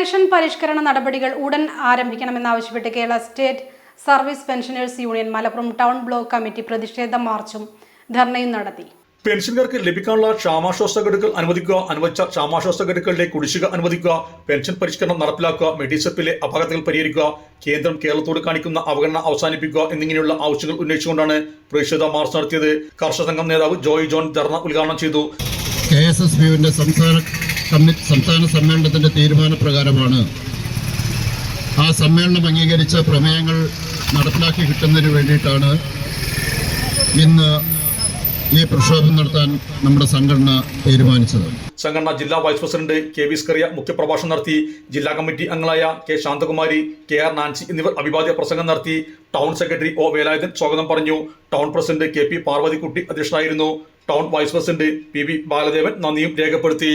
Pension പരിഷ്കരണ നടപടികൾ ഉടൻ ആരംഭിക്കണമെന്നാവശ്യപ്പെട്ട് Kerala state service pensioners union Malappuram town block committee പ്രതിഷേധ മാർച്ചും ധർണയും നടത്തി. പെൻഷൻകാർക്ക് ലഭിക്കാനുള്ള ക്ഷാമാശ്വാസ ഗഡുക്കൾ അനുവദിക്കുക അനുവദിച്ച ക്ഷാമാശ്വാസ ഗഡുക്കളുടെ കുടിശ്ശിക അനുവദിക്കുക പെൻഷൻ പരിഷ്കരണം നടപ്പിലാക്കുക മെഡിസെപ്പിലെ അപകടങ്ങൾ പരിഹരിക്കുക കേന്ദ്രം കേരളത്തോട് കാണിക്കുന്ന അവഗണന അവസാനിപ്പിക്കുക എന്നിങ്ങനെയുള്ള ആവശ്യങ്ങൾ ഉന്നയിച്ചുകൊണ്ടാണ് പ്രതിഷേധ മാർച്ച് നടത്തിയത്. കർഷക സംഘം നേതാവ് ജോയ് ജോൺ ധർണ ഉദ്ഘാടനം ചെയ്തു. കെ എസ് എസ് ബിയുടെ സംസ്ഥാന സംസ്ഥാന സമ്മേളനത്തിന്റെ തീരുമാനപ്രകാരമാണ് ആ സമ്മേളനം അംഗീകരിച്ച പ്രമേയങ്ങൾ നടപ്പിലാക്കി കിട്ടുന്നതിന് വേണ്ടിയിട്ടാണ് ഇന്ന് ഈ പ്രക്ഷോഭം നടത്താൻ നമ്മുടെ സംഘടന തീരുമാനിച്ചത്. സംഘടന ജില്ലാ vice president K V Scaria മുഖ്യപ്രഭാഷണം നടത്തി ജില്ലാ കമ്മിറ്റി അംഗങ്ങളായ K Shanthakumari K R Nancy എന്നിവർ അഭിവാദ്യ പ്രസംഗം നടത്തി ടൗൺ സെക്രട്ടറി ഒ വേലായുധൻ സ്വാഗതം പറഞ്ഞു. Town president K P Parvathikutty അധ്യക്ഷനായിരുന്നു. Town vice president P V Baladevan നന്ദിയും രേഖപ്പെടുത്തി.